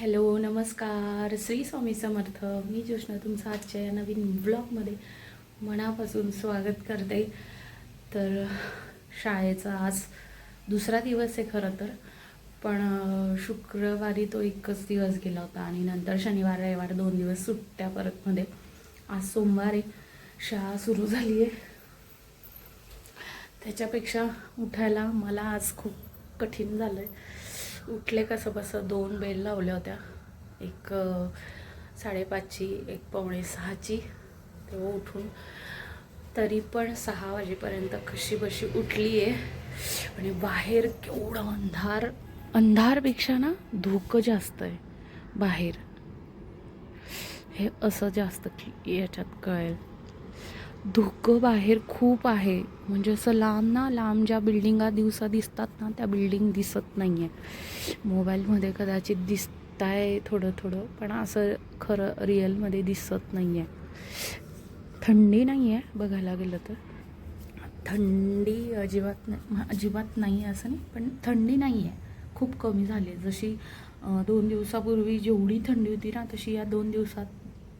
Hello नमस्कार. श्री स्वामी समर्थ. मी ज्योष्णा तुमचं आजच्या या नवीन ब्लॉगमध्ये मनापासून स्वागत करते. तर शाळेचा आज दुसरा दिवस आहे खरं तर पण शुक्रवारी तो एकच दिवस गेला होता आणि नंतर शनिवार रविवार दोन दिवस सुट्ट्या परत मध्ये. आज सोमवारी शाळा सुरू झाली आहे. त्याच्यापेक्षा उठायला मला आज खूप कठीण झालं आहे उठले कसं बसं दोन बेल लावल्या होत्या. एक साडेपाचची एक पावणे सहाची. तेव्हा उठून तरी पण सहा वाजेपर्यंत कशी बशी उठली आहे आणि बाहेर केवढा अंधार अंधारपेक्षा ना धुकं जास्त आहे बाहेर. हे असं जास्त की याच्यात कळेल. धुकं बाहेर खूप आहे. म्हणजे असं लांब ना लांब ज्या बिल्डिंगा दिवसा दिसतात ना त्या बिल्डिंग दिसत नाही आहे मोबाईलमध्ये कदाचित दिसत आहे थोडं थोडं पण असं खरं रिअलमध्ये दिसत नाही आहे थंडी नाही आहे बघायला गेलं तर. थंडी अजिबात नाही अजिबात नाही आहे असं नाही पण थंडी नाही आहे खूप कमी झाली आहे जशी दोन दिवसापूर्वी जेवढी थंडी होती ना तशी या दोन दिवसात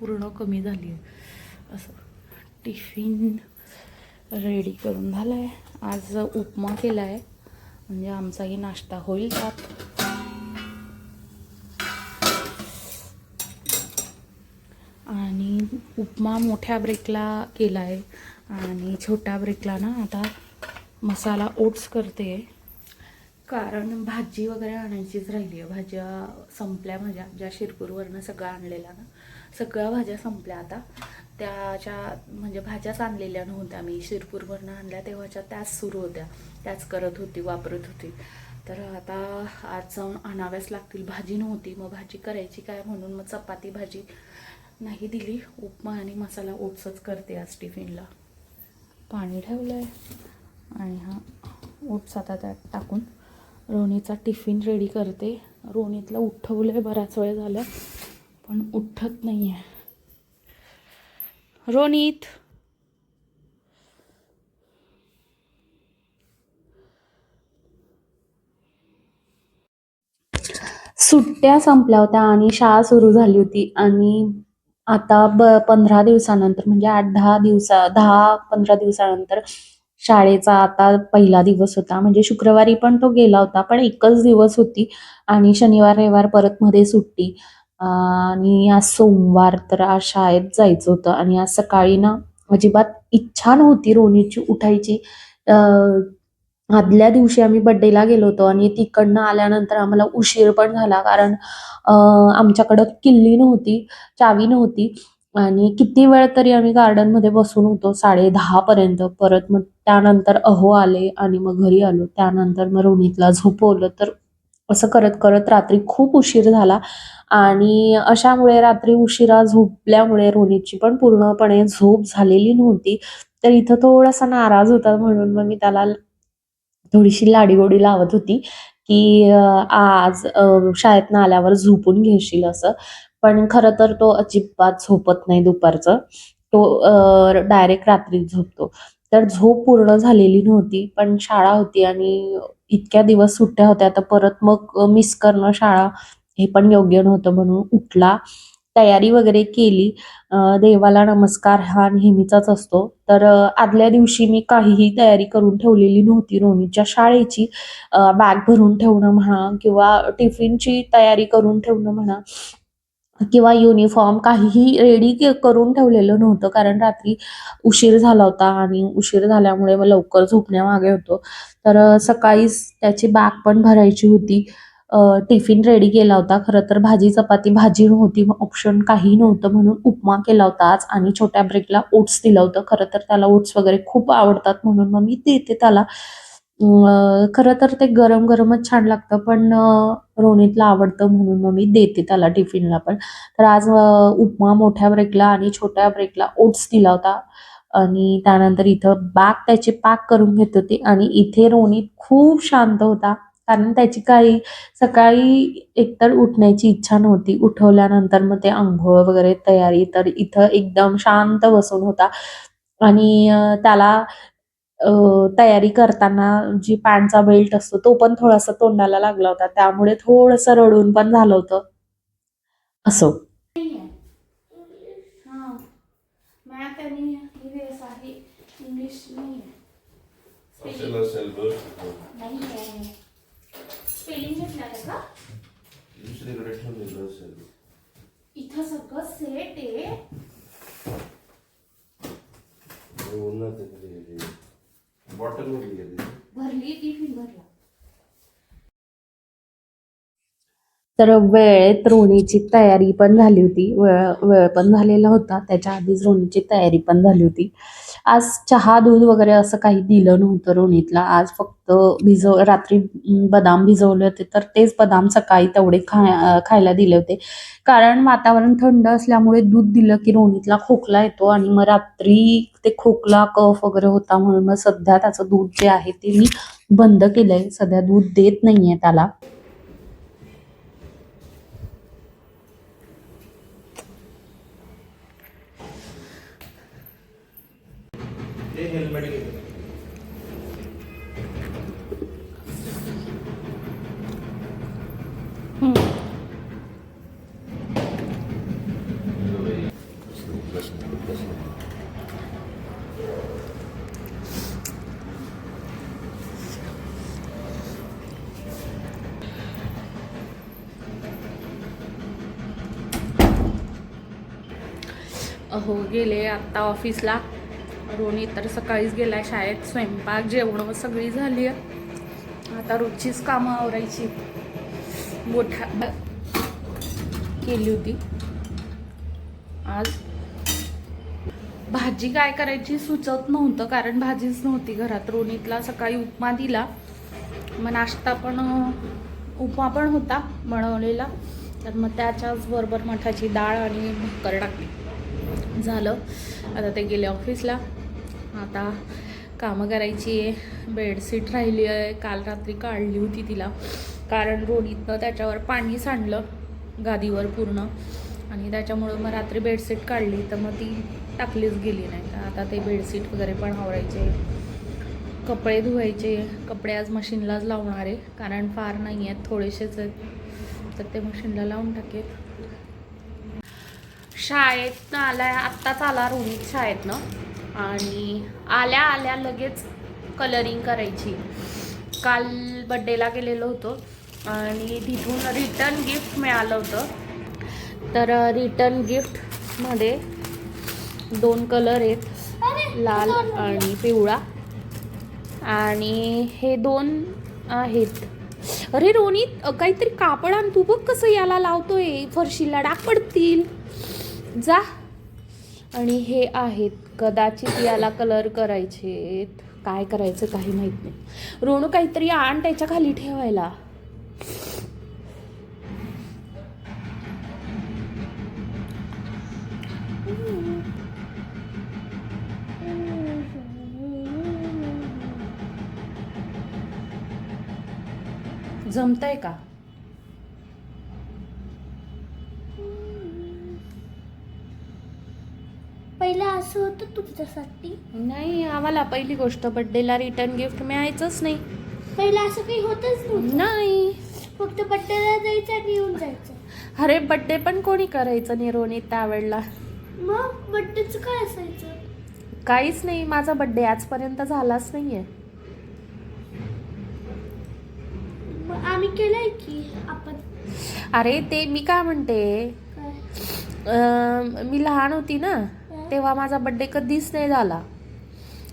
पूर्ण कमी झाली आहे असं. टिफिन रेडी करून झाला आहे आज उपमा केला आहे म्हणजे आमचाही नाश्ता होईल त्यात आणि उपमा मोठ्या ब्रेकला केला आहे आणि छोट्या ब्रेकला ना आता मसाला ओट्स करते. कारण भाजी वगैरे आणायचीच राहिली आहे भाज्या संपल्या माझ्या. ज्या शिरपूरवरनं सगळं आणलेला ना. सगळ्या भाज्या संपल्या आता. त्याच्या म्हणजे भाज्याच आणलेल्या नव्हत्या मी शिरपूरवरनं आणल्या तेव्हाच्या त्याच सुरू होत्या. त्याच करत होती वापरत होती. तर आता आज जाऊन आणाव्याच लागतील. भाजी नव्हती. मग भाजी करायची काय म्हणून मग चपाती भाजी नाही दिली. उपमा आणि मसाला ओट्सच करते आज टिफिनला. पाणी ठेवलं आहे आणि हा ओट्स आता त्यात टाकून रोनीचा टिफिन रेडी करते. रोनीतला उठवलं आहे बराच वेळ झाला पण उठत नाही आहे रोनित. सुट्ट्या संपल्या होत्या आणि शाळा सुरू झाली होती आणि आता ब पंधरा दिवसानंतर म्हणजे आठ दहा दिवसा दहा पंधरा दिवसानंतर शाळेचा आता पहिला दिवस होता. म्हणजे शुक्रवारी पण तो गेला होता पण एकच दिवस होती आणि शनिवार रविवार परत मध्ये सुट्टी. आणि आज सोमवार तर आज शाळेत जायचं होतं आणि आज सकाळी ना अजिबात इच्छा नव्हती रोनीची उठायची. आदल्या दिवशी आम्ही बड्डेला गेलो होतो आणि तिकडनं आल्यानंतर आम्हाला उशीर पण झाला कारण आमच्याकडं किल्ली नव्हती चावी नव्हती आणि किती वेळ तरी आम्ही गार्डनमध्ये बसून होतो साडे दहा पर्यंत. परत मग त्यानंतर अहो आले आणि मग घरी आलो. त्यानंतर मग रोनीतला झोपवलं तर असं करत करत रात्री खूप उशीर झाला. आणि अशामुळे रात्री उशिरा झोपल्यामुळे रोहितची पण पूर्णपणे झोप झालेली नव्हती. तर इथं थोडासा नाराज होता म्हणून मग मी त्याला थोडीशी लाडीगोडी लावत होती की आज अं, शाळेतनं आल्यावर झोपून घेशील असं. पण खरं तर तो अजिबात झोपत नाही दुपारचं. तो डायरेक्ट रात्री झोपतो. तर झोप पूर्ण झालेली नव्हती पण शाळा होती आणि इतक्या दिवस सुट्ट्या होत्या तर परत मग मिस करणं शाळा हे पण योग्य नव्हतं म्हणून उठला. तयारी वगैरे केली. देवाला नमस्कार हा नेहमीचाच असतो. तर आदल्या दिवशी मी काहीही तयारी करून ठेवलेली नव्हती रोनीच्या शाळेची. बॅग भरून ठेवणं म्हणा किंवा टिफिनची तयारी करून ठेवणं म्हणा. किंवा युनिफॉर्म काहीही रेडी करून ठेवलेलं नव्हतं. कारण रात्री उशीर झाला होता आणि उशीर झाल्यामुळे मग लवकर झोपण्यामागे होतो. तर सकाळीच त्याची बॅग पण भरायची होती. टिफिन रेडी केला होता. खरं तर भाजी चपाती भाजी नव्हती. ऑप्शन काही नव्हतं म्हणून उपमा केला होता आज. आणि छोट्या ब्रेकला ओट्स दिलं होतं. खरं तर त्याला ओट्स वगैरे खूप आवडतात म्हणून मग मी देते त्याला. खरं तर ते गरम गरमच छान लागतं पण अं, रोनीतला आवडतं म्हणून मग मी देते त्याला टिफिनला पण. तर आज उपमा मोठ्या ब्रेकला आणि छोट्या ब्रेकला ओट्स दिला होता. आणि त्यानंतर इथं बॅग त्याची पॅक करून घेत होती आणि इथे रोनित खूप शांत होता. कारण त्याची काही सकाळी एकतर उठण्याची इच्छा नव्हती. उठवल्यानंतर मग ते आंघोळ वगैरे तयारी तर इथं एकदम शांत बसून होता. आणि त्याला तयारी करताना जी पॅन्टचा बेल्ट असतो तो पण थोडासा तोंडाला लागला होता. त्यामुळे थोडंसं रडून पण झालं होतं. असो. हां इथं सगळं सेट आहे. बॉटल भरली गेली भरली टिफिन भरला. तर वेळेत रोणीची तयारी पण झाली होती. वेळ वेळ पण झालेला होता. त्याच्या आधीच रोणीची तयारी पण झाली होती. आज चहा दूध वगैरे असं काही दिलं नव्हतं रोणीतला. आज फक्त भिजव रात्री बदाम भिजवले होते. तर तेच बदाम सकाळी तेवढे खा खायला दिले होते. कारण वातावरण थंड असल्यामुळे दूध दिलं की रोणीतला खोकला येतो आणि मग रात्री ते खोकला कफ वगैरे होता म्हणून मग सध्या त्याचं दूध जे आहे ते मी बंद केलंय. सध्या दूध देत नाहीये त्याला. हो गेले आत्ता ऑफिसला रोनी तर सकाळीच गेलाय शाळेत स्वयंपाक जेवणं सगळी झाली आहे. आता रोजचीच कामं आवरायची. मोठा केली होती. आज भाजी काय करायची सुचत नव्हतं कारण भाजीच नव्हती घरात. रोनीतला सकाळी उपमा दिला. मग नाश्ता पण उपमा पण होता बनवलेला. तर मग त्याच्याच बरोबर मठाची डाळ आणि भाकर टाकली. झालं. आता ते गेले ऑफिसला. आता कामं करायची आहे. बेडशीट राहिली आहे. काल रात्री काढली होती तिला. कारण रोडीतनं त्याच्यावर पाणी सांडलं गादीवर पूर्ण. आणि त्याच्यामुळं मग रात्री बेडशीट काढली. तर मग ती टाकलीच गेली नाही. तर आता ते बेडशीट वगैरे पण आवरायचे. कपडे धुवायचे. कपडे आज मशीनलाच लावणार आहे. कारण फार नाही आहेत. थोडेसेच आहेत. तर ते मशीनला लावून टाकेल. शाळेतनं आल्या आत्ताच आला रोहित शाळेतनं. आणि आल्या आल्या लगेच कलरिंग करायची. काल बड्डेला गेलेलो होतो. आणि तिथून रिटर्न गिफ्ट मिळालं होतं. तर रिटर्न गिफ्टमध्ये दोन कलर आहेत. लाल आणि पिवळा. आणि हे दोन आहेत. अरे रोनीत काहीतरी कापड आण. तू बघ कसं याला लावतोय. फरशीला डाग पडतील. जा. आणि हे आहेत. कदाचित याला कलर करायचे काय करायचं काही माहीत नाही. रोणू काहीतरी आण त्याच्याखाली ठेवायला. जमतंय का? पहिलं असं होतं तुमच्यासाठी? नाही आम्हाला पहिली गोष्ट बड्डेला रिटर्न गिफ्ट मिळायचंच नाही. पहिलं असं काही होतच नव्हतं? नाही. फक्त बड्डेला जायचं आणि येऊन जायचं. अरे बड्डे पण कोणी करायचं नाही रोनी त्यावेळेला. मग बड्डेचं काय असायचं? काहीच नाही माझा बड्डे आजपर्यंत झालाच नाहीये. मग आम्ही केलंय की आपण? अरे ते मी काय म्हणते? काय? अं, मी लहान होती ना तेव्हा माझा बड्डे कधीच नाही झाला.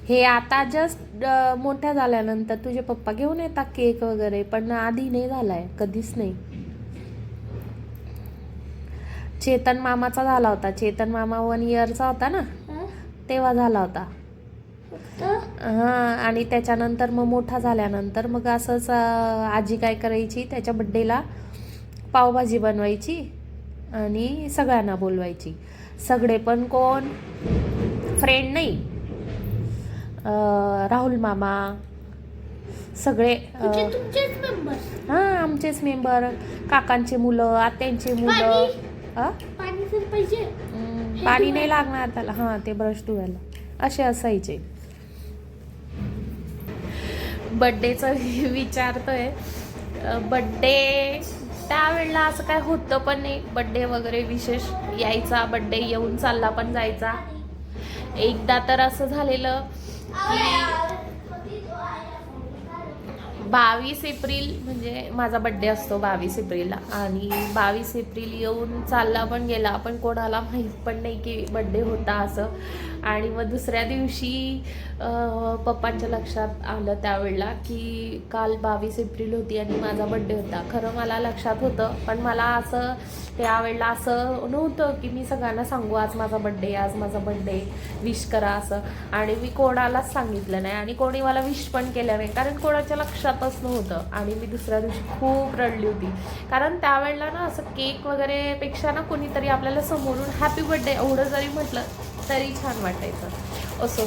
हे आता जस्ट मोठ्या झाल्यानंतर तुझे पप्पा घेऊन येतात केक वगैरे पण आधी नाही झालाय कधीच नाही. चेतन मामाचा झाला होता. चेतन मामा वन इयरचा होता ना? तेव्हा झाला होता. हां आणि त्याच्यानंतर मग मोठा झाल्यानंतर मग असंच आजी काय करायची? त्याच्या बड्डेला पावभाजी बनवायची आणि सगळ्यांना बोलवायची. सगळे पण कोण? फ्रेंड नाही. राहुल मामा सगळे हां आमचेच मेंबर काकांचे मुलं आत्यांचे मुलं. पाणी? नाही लागणार त्याला. हां ते ब्रश धुवायला. असे असायचे. बड्डेचं विचारतोय. बड्डे त्यावेळेला असं काय होतं पण नाही. बड्डे वगैरे विशेष यायचा बड्डे येऊन चालला पण जायचा. एकदा तर असं झालेलं की बावीस एप्रिल म्हणजे माझा बड्डे असतो बावीस एप्रिलला. आणि बावीस एप्रिल येऊन चालला पण गेला पण कोणाला माहीत पण नाही की बड्डे होता असं. आणि मग दुसऱ्या दिवशी पप्पांच्या लक्षात आलं त्यावेळेला की काल बावीस एप्रिल होती आणि माझा बड्डे होता. खरं मला लक्षात होतं पण मला असं त्यावेळेला असं नव्हतं की मी सगळ्यांना सांगू आज माझा बड्डे आज माझा बड्डे विश करा असं. आणि मी कोणालाच सांगितलं नाही. आणि कोणी मला विश पण केलं नाही. कारण कोणाच्या लक्षात लक्षातच नव्हतं आणि मी दुसऱ्या दिवशी खूप रडली होती. कारण त्यावेळेला ना असं केक वगैरे पेक्षा ना कोणीतरी आपल्याला समोरून हॅपी बड्डे एवढं जरी म्हटलं तरी छान वाटायचं. असो.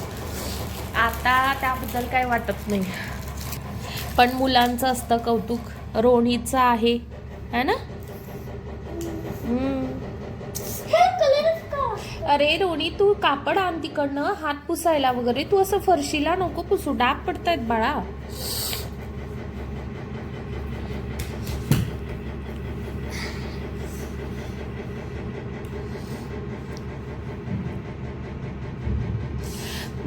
आता त्याबद्दल काही वाटत नाही. पण मुलांचं असतं कौतुक. रोणीचं आहे. है ना? अरे रोणी तू कापड आण तिकडनं. हात पुसायला वगैरे. तू असं फरशीला नको पुसू. डाग पडतायत बाळा.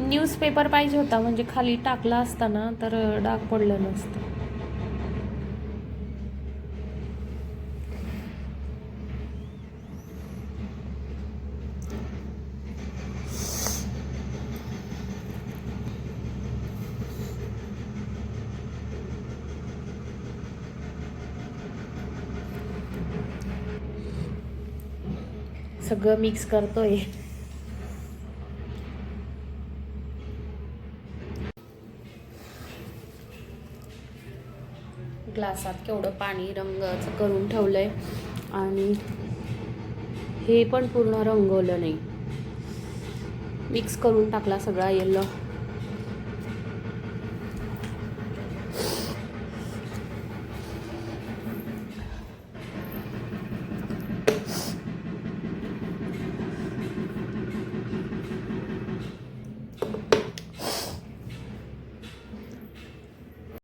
न्यूजपेपर पाहिजे होता. म्हणजे खाली टाकला असता ना तर डाग पडलं नसतं. सगळं मिक्स करतोय. ग्लासात केवढं पाणी रंगाचं करून ठेवलं आहे आणि हे पण पूर्ण रंगवलं नाही. मिक्स करून टाकला सगळा येल्लो